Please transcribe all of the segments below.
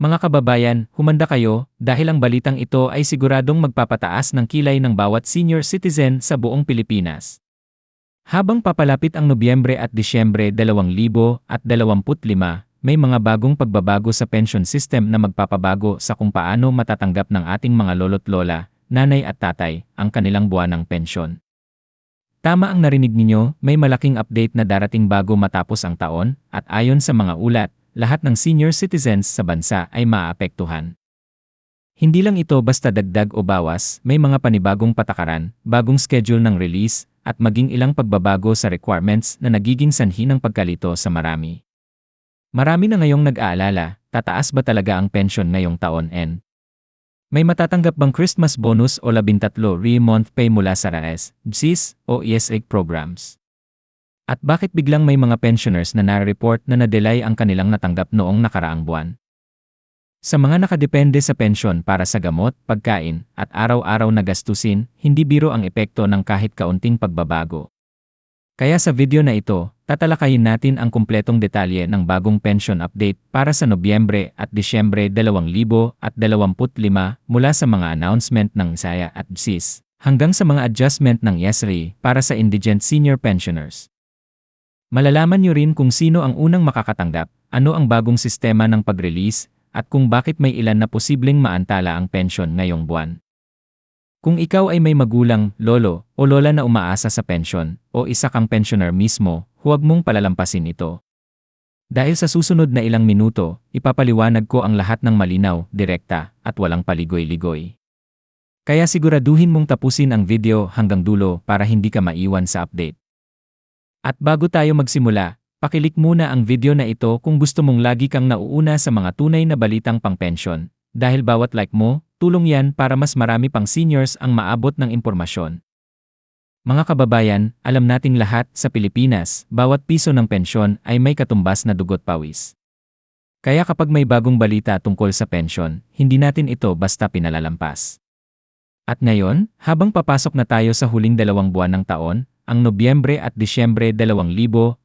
Mga kababayan, humanda kayo dahil ang balitang ito ay siguradong magpapataas ng kilay ng bawat senior citizen sa buong Pilipinas. Habang papalapit ang Nobyembre at Disyembre 2025, may mga bagong pagbabago sa pension system na magpapabago sa kung paano matatanggap ng ating mga lolo't lola, nanay at tatay ang kanilang buwanang pensyon. Tama ang narinig ninyo, may malaking update na darating bago matapos ang taon at ayon sa mga ulat, lahat ng senior citizens sa bansa ay maapektuhan. Hindi lang ito basta dagdag o bawas, may mga panibagong patakaran, bagong schedule ng release, at maging ilang pagbabago sa requirements na nagiging sanhi ng pagkalito sa marami. Marami na ngayong nag-aalala, tataas ba talaga ang pension ngayong taon N? May matatanggap bang Christmas bonus o 13 re-month pay mula sa RAES, GSIS o ESA programs? At bakit biglang may mga pensioners na na-report na na-delay ang kanilang natanggap noong nakaraang buwan? Sa mga nakadepende sa pensyon para sa gamot, pagkain, at araw-araw na gastusin, hindi biro ang epekto ng kahit kaunting pagbabago. Kaya sa video na ito, tatalakayin natin ang kumpletong detalye ng bagong pension update para sa Nobyembre at Disyembre 2025 mula sa mga announcement ng ISAYA at BSIS hanggang sa mga adjustment ng YESRI para sa indigent senior pensioners. Malalaman nyo rin kung sino ang unang makakatanggap, ano ang bagong sistema ng pag-release, at kung bakit may ilan na posibleng maantala ang pensyon ngayong buwan. Kung ikaw ay may magulang, lolo, o lola na umaasa sa pensyon, o isa kang pensioner mismo, huwag mong palalampasin ito. Dahil sa susunod na ilang minuto, ipapaliwanag ko ang lahat ng malinaw, direkta, at walang paligoy-ligoy. Kaya siguraduhin mong tapusin ang video hanggang dulo para hindi ka maiwan sa update. At bago tayo magsimula, pakilik muna ang video na ito kung gusto mong lagi kang nauuna sa mga tunay na balitang pang-pension, dahil bawat like mo, tulong yan para mas marami pang seniors ang maabot ng impormasyon. Mga kababayan, alam nating lahat sa Pilipinas, bawat piso ng pensyon ay may katumbas na dugot pawis. Kaya kapag may bagong balita tungkol sa pensyon, hindi natin ito basta pinalalampas. At ngayon, habang papasok na tayo sa huling dalawang buwan ng taon, ang Nobyembre at Disyembre 2025,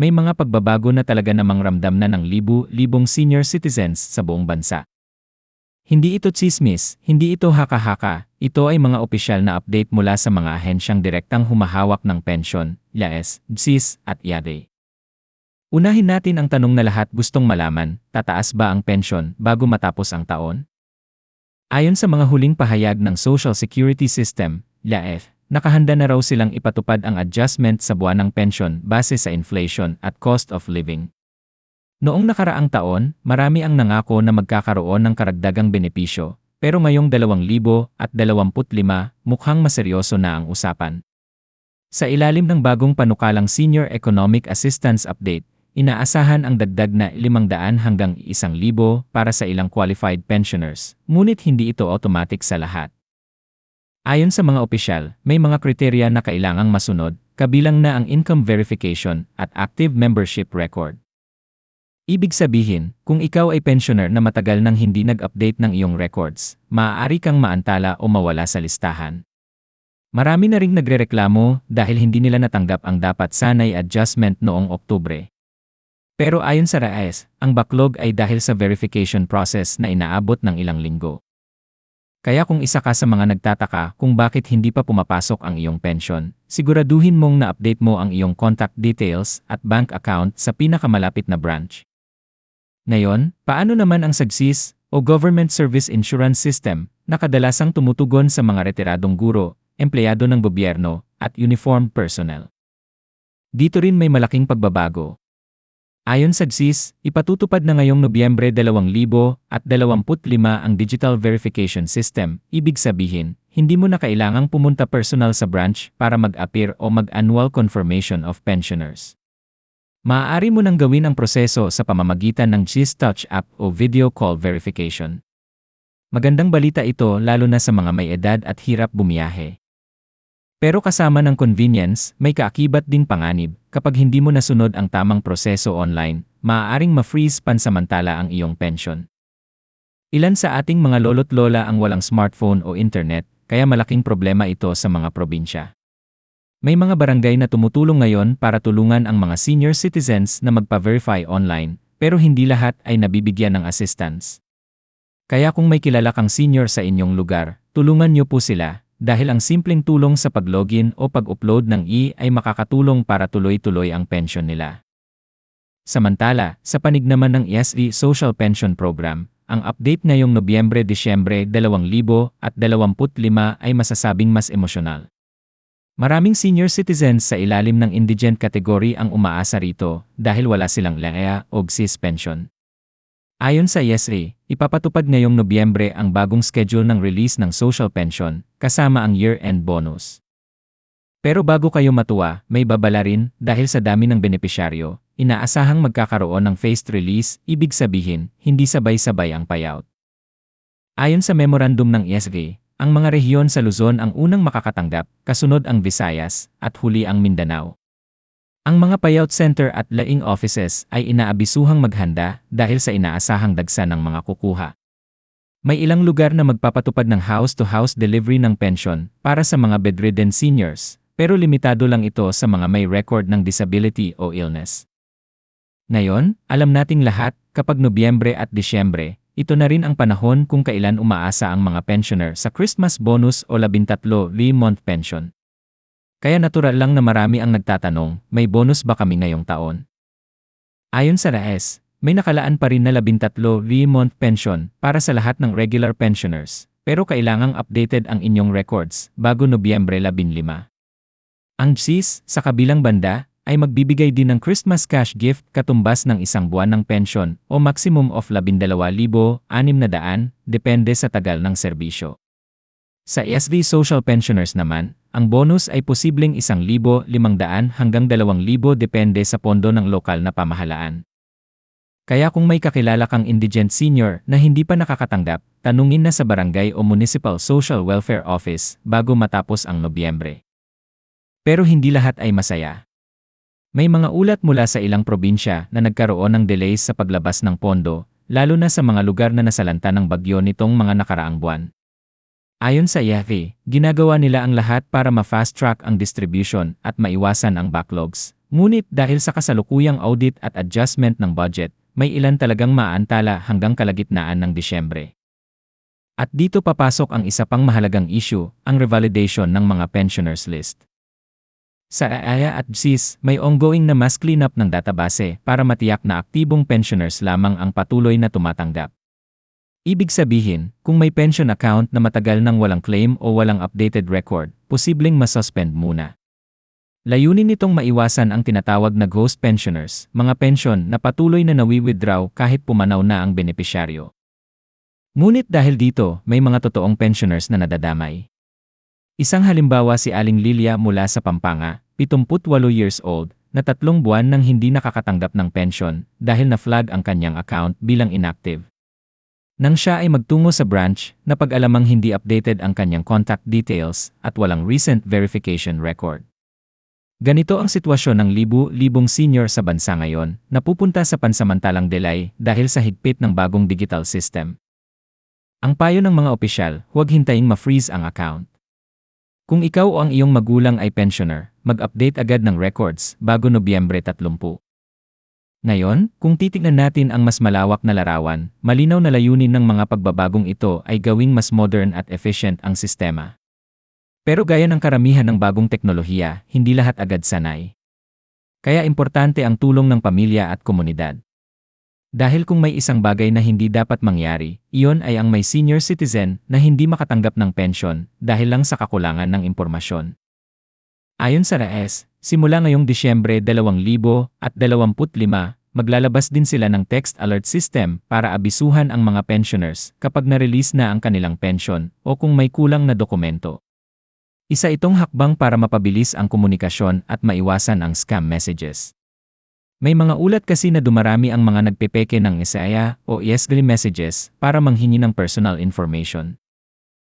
may mga pagbabago na talaga namang ramdam na ng libu-libong senior citizens sa buong bansa. Hindi ito chismis, hindi ito haka-haka, ito ay mga opisyal na update mula sa mga ahensyang direktang humahawak ng pensyon, LAES, BSIS, at IADE. Unahin natin ang tanong na lahat gustong malaman, tataas ba ang pensyon bago matapos ang taon? Ayon sa mga huling pahayag ng Social Security System, LAEF, nakahanda na raw silang ipatupad ang adjustment sa buwanang pension base sa inflation at cost of living. Noong nakaraang taon, marami ang nangako na magkakaroon ng karagdagang benepisyo, pero ngayong 2025 mukhang maseryoso na ang usapan. Sa ilalim ng bagong panukalang Senior Economic Assistance Update, inaasahan ang dagdag na 500 hanggang 1,000 para sa ilang qualified pensioners, ngunit hindi ito automatic sa lahat. Ayon sa mga opisyal, may mga kriteriya na kailangang masunod, kabilang na ang income verification at active membership record. Ibig sabihin, kung ikaw ay pensioner na matagal nang hindi nag-update ng iyong records, maaari kang maantala o mawala sa listahan. Marami na ring nagrereklamo dahil hindi nila natanggap ang dapat sanay adjustment noong Oktubre. Pero ayon sa RAES, ang backlog ay dahil sa verification process na inaabot ng ilang linggo. Kaya kung isa ka sa mga nagtataka kung bakit hindi pa pumapasok ang iyong pension, siguraduhin mong na-update mo ang iyong contact details at bank account sa pinakamalapit na branch. Ngayon, paano naman ang SAGSIS o Government Service Insurance System na kadalasang tumutugon sa mga retiradong guro, empleyado ng gobyerno, at uniformed personnel? Dito rin may malaking pagbabago Ayon sa GSIS, ipatutupad na ngayong Nobyembre 2025 ang Digital Verification System. Ibig sabihin, hindi mo na kailangang pumunta personal sa branch para mag-appear o mag-annual confirmation of pensioners. Maaari mo nang gawin ang proseso sa pamamagitan ng GSIS Touch app o video call verification. Magandang balita ito lalo na sa mga may edad at hirap bumiyahe. Pero kasama ng convenience, may kaakibat din panganib. Kapag hindi mo nasunod ang tamang proseso online, maaaring ma-freeze pansamantala ang iyong pension. Ilan sa ating mga lolo't lola ang walang smartphone o internet, kaya malaking problema ito sa mga probinsya. May mga barangay na tumutulong ngayon para tulungan ang mga senior citizens na magpa-verify online, pero hindi lahat ay nabibigyan ng assistance. Kaya kung may kilala kang senior sa inyong lugar, tulungan niyo po sila dahil ang simpleng tulong sa pag-login o pag-upload ng E ay makakatulong para tuloy-tuloy ang pension nila. Samantala, sa panig naman ng ESV Social Pension Program, ang update ngayong Nobyembre-Disyembre 2025 ay masasabing mas emosyonal. Maraming senior citizens sa ilalim ng indigent category ang umaasa rito dahil wala silang LEA o GSIS pension. Ayon sa YESRI, ipapatupad ngayong Nobyembre ang bagong schedule ng release ng social pension kasama ang year-end bonus. Pero bago kayo matuwa, may babala rin dahil sa dami ng benepisyaryo, inaasahang magkakaroon ng phased release, ibig sabihin, hindi sabay-sabay ang payout. Ayon sa memorandum ng ESG, ang mga rehiyon sa Luzon ang unang makakatanggap, kasunod ang Visayas, at huli ang Mindanao. Ang mga payout center at laing offices ay inaabisuhang maghanda dahil sa inaasahang dagsa ng mga kukuha. May ilang lugar na magpapatupad ng house-to-house delivery ng pension para sa mga bedridden seniors, pero limitado lang ito sa mga may record ng disability o illness. Ngayon, alam nating lahat, kapag Nobyembre at Disyembre, ito na rin ang panahon kung kailan umaasa ang mga pensioner sa Christmas bonus o 13 month pension. Kaya natural lang na marami ang nagtatanong, may bonus ba kami ngayong taon? Ayon sa RAES, may nakalaan pa rin na 13 month pension para sa lahat ng regular pensioners, pero kailangang updated ang inyong records bago Nobyembre 15. Ang GSIS, sa kabilang banda, ay magbibigay din ng Christmas cash gift katumbas ng isang buwan ng pension o maximum of 12,600, depende sa tagal ng serbisyo. Sa ESV Social Pensioners naman, ang bonus ay posibleng 1,500 hanggang 2,000 depende sa pondo ng lokal na pamahalaan. Kaya kung may kakilala kang indigent senior na hindi pa nakakatanggap, tanungin na sa barangay o municipal social welfare office bago matapos ang Nobyembre. Pero hindi lahat ay masaya. May mga ulat mula sa ilang probinsya na nagkaroon ng delays sa paglabas ng pondo, lalo na sa mga lugar na nasalanta ng bagyo nitong mga nakaraang buwan. Ayon sa IAFE, ginagawa nila ang lahat para ma-fast track ang distribution at maiwasan ang backlogs. Ngunit dahil sa kasalukuyang audit at adjustment ng budget, may ilan talagang maantala hanggang kalagitnaan ng Disyembre. At dito papasok ang isa pang mahalagang issue, ang revalidation ng mga pensioners list. Sa AAYA at GSIS, may ongoing na mass cleanup ng database para matiyak na aktibong pensioners lamang ang patuloy na tumatanggap. Ibig sabihin, kung may pension account na matagal nang walang claim o walang updated record, posibleng masuspend muna. Layunin nitong maiwasan ang tinatawag na ghost pensioners, mga pensyon na patuloy na nawi-withdraw kahit pumanaw na ang benepisyaryo. Ngunit dahil dito, may mga totoong pensioners na nadadamay. Isang halimbawa si Aling Lilia mula sa Pampanga, 78 years old, na tatlong buwan nang hindi nakakatanggap ng pension dahil na-flag ang kanyang account bilang inactive. Nang siya ay magtungo sa branch, napag-alamang hindi updated ang kanyang contact details at walang recent verification record. Ganito ang sitwasyon ng libu-libong senior sa bansa ngayon na pupunta sa pansamantalang delay dahil sa higpit ng bagong digital system. Ang payo ng mga opisyal, huwag hintayin ma-freeze ang account. Kung ikaw o ang iyong magulang ay pensioner, mag-update agad ng records bago Nobyembre 30. Ngayon, kung titignan natin ang mas malawak na larawan, malinaw na layunin ng mga pagbabagong ito ay gawing mas modern at efficient ang sistema. Pero gaya ng karamihan ng bagong teknolohiya, hindi lahat agad sanay. Kaya importante ang tulong ng pamilya at komunidad. Dahil kung may isang bagay na hindi dapat mangyari, iyon ay ang may senior citizen na hindi makatanggap ng pensyon dahil lang sa kakulangan ng impormasyon. Ayon sa RAES, simula ngayong Disyembre 2025, maglalabas din sila ng text alert system para abisuhan ang mga pensioners kapag na-release na ang kanilang pension o kung may kulang na dokumento. Isa itong hakbang para mapabilis ang komunikasyon at maiwasan ang scam messages. May mga ulat kasi na dumarami ang mga nagpepeke ng Isaya o ESG messages para manghingi ng personal information.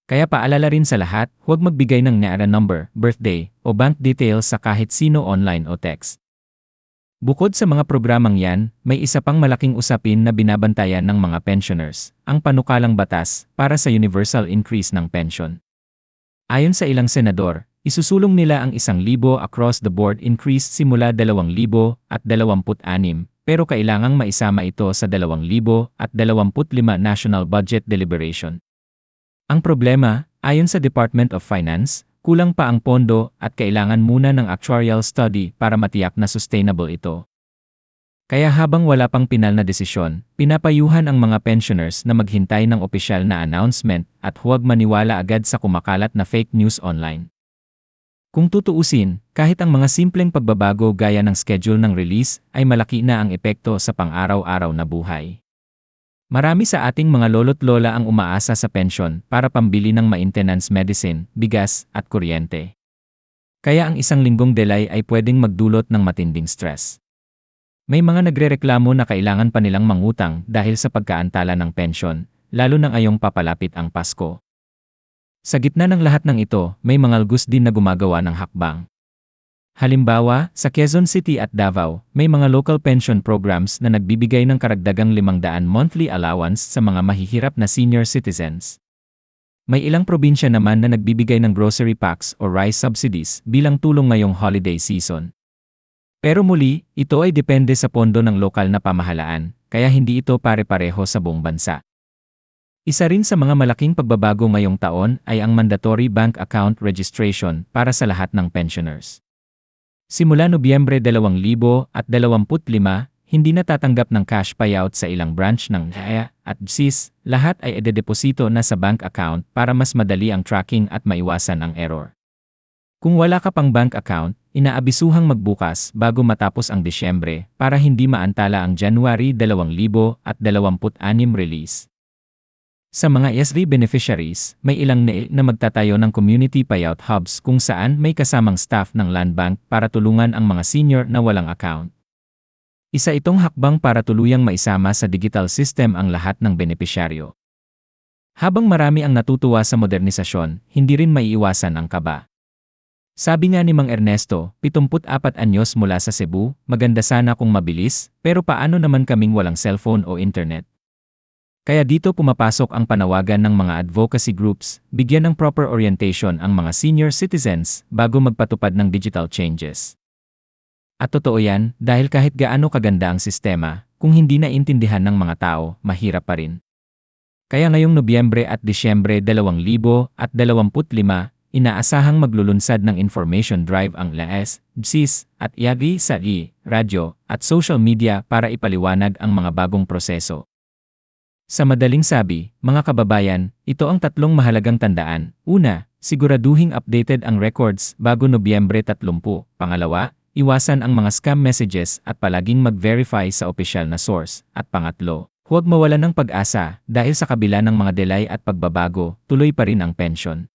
Kaya paalala rin sa lahat, huwag magbigay ng NARA number, birthday, o bank details sa kahit sino online o text. Bukod sa mga programang yan, may isa pang malaking usapin na binabantayan ng mga pensioners, ang panukalang batas para sa universal increase ng pension. Ayon sa ilang senador, isusulong nila ang isang libo across the board increase simula 2,000 at 26 pero kailangang maisama ito sa 2025 National Budget Deliberation. Ang problema, ayon sa Department of Finance, kulang pa ang pondo at kailangan muna ng actuarial study para matiyak na sustainable ito. Kaya habang wala pang pinal na desisyon, pinapayuhan ang mga pensioners na maghintay ng opisyal na announcement at huwag maniwala agad sa kumakalat na fake news online. Kung tutuusin, kahit ang mga simpleng pagbabago gaya ng schedule ng release ay malaki na ang epekto sa pang-araw-araw na buhay. Marami sa ating mga lolo't lola ang umaasa sa pensyon para pambili ng maintenance medicine, bigas, at kuryente. Kaya ang isang linggong delay ay pwedeng magdulot ng matinding stress. May mga nagrereklamo na kailangan pa nilang mangutang dahil sa pagkaantala ng pensyon, lalo na ngayong papalapit ang Pasko. Sa gitna ng lahat ng ito, may mga algus din na gumagawa ng hakbang. Halimbawa, sa Quezon City at Davao, may mga local pension programs na nagbibigay ng karagdagang 500 monthly allowance sa mga mahihirap na senior citizens. May ilang probinsya naman na nagbibigay ng grocery packs o rice subsidies bilang tulong ngayong holiday season. Pero muli, ito ay depende sa pondo ng lokal na pamahalaan, kaya hindi ito pare-pareho sa buong bansa. Isa rin sa mga malaking pagbabago ngayong taon ay ang mandatory bank account registration para sa lahat ng pensioners. Simula Nobyembre 2025, hindi natatanggap ng cash payout sa ilang branch ng HAYA at BSIS, lahat ay ededeposito na sa bank account para mas madali ang tracking at maiwasan ang error. Kung wala ka pang bank account, inaabisuhang magbukas bago matapos ang Disyembre para hindi maantala ang January 2026 release. Sa mga ESRI beneficiaries, may ilang NEL na magtatayo ng community payout hubs kung saan may kasamang staff ng land bank para tulungan ang mga senior na walang account. Isa itong hakbang para tuluyang maisama sa digital system ang lahat ng benepisyaryo. Habang marami ang natutuwa sa modernisasyon, hindi rin maiiwasan ang kaba. Sabi nga ni Mang Ernesto, 74 anyos mula sa Cebu, maganda sana kung mabilis, pero paano naman kaming walang cellphone o internet? Kaya dito pumapasok ang panawagan ng mga advocacy groups, bigyan ng proper orientation ang mga senior citizens bago magpatupad ng digital changes. At totoo yan, dahil kahit gaano kaganda ang sistema, kung hindi na intindihan ng mga tao, mahirap pa rin. Kaya ngayong Nobyembre at Disyembre 2025, inaasahang maglulunsad ng information drive ang LAS, BSIS, at IAGI sa I, radyo, at social media para ipaliwanag ang mga bagong proseso. Sa madaling sabi, mga kababayan, ito ang tatlong mahalagang tandaan. Una, siguraduhing updated ang records bago Nobyembre 30. Pangalawa, iwasan ang mga scam messages at palaging mag-verify sa opisyal na source. At pangatlo, huwag mawala ng pag-asa dahil sa kabila ng mga delay at pagbabago, tuloy pa rin ang pension.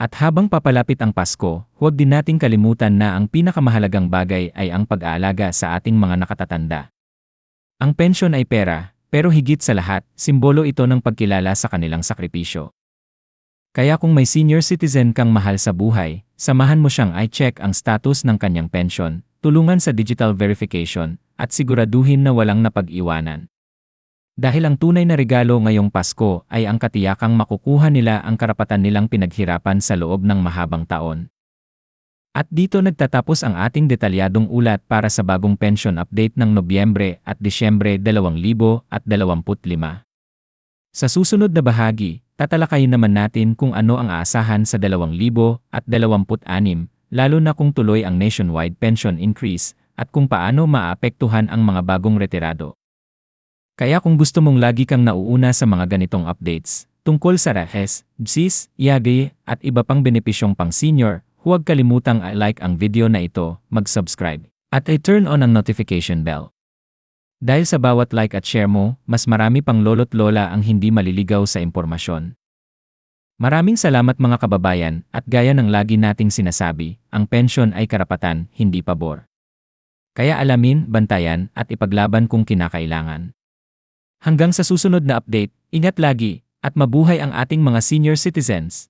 At habang papalapit ang Pasko, huwag din nating kalimutan na ang pinakamahalagang bagay ay ang pag-aalaga sa ating mga nakatatanda. Ang pension ay pera, pero higit sa lahat, simbolo ito ng pagkilala sa kanilang sakripisyo. Kaya kung may senior citizen kang mahal sa buhay, samahan mo siyang i-check ang status ng kanyang pension, tulungan sa digital verification, at siguraduhin na walang napag-iwanan. Dahil ang tunay na regalo ngayong Pasko ay ang katiyakang makukuha nila ang karapatan nilang pinaghirapan sa loob ng mahabang taon. At dito nagtatapos ang ating detalyadong ulat para sa bagong pension update ng Nobyembre at Disyembre 2025. Sa susunod na bahagi, tatalakayin naman natin kung ano ang aasahan sa 2026, lalo na kung tuloy ang nationwide pension increase at kung paano maapektuhan ang mga bagong retirado. Kaya kung gusto mong lagi kang nauuna sa mga ganitong updates, tungkol sa RAHES, BSIS, IAGI, at iba pang benepisyong pang senior, Huwag kalimutang i-like ang video na ito, mag-subscribe, at i-turn on ang notification bell. Dahil sa bawat like at share mo, mas marami pang lolo't lola ang hindi maliligaw sa impormasyon. Maraming salamat mga kababayan at gaya ng lagi nating sinasabi, ang pensyon ay karapatan, hindi pabor. Kaya alamin, bantayan at ipaglaban kung kinakailangan. Hanggang sa susunod na update, ingat lagi at mabuhay ang ating mga senior citizens.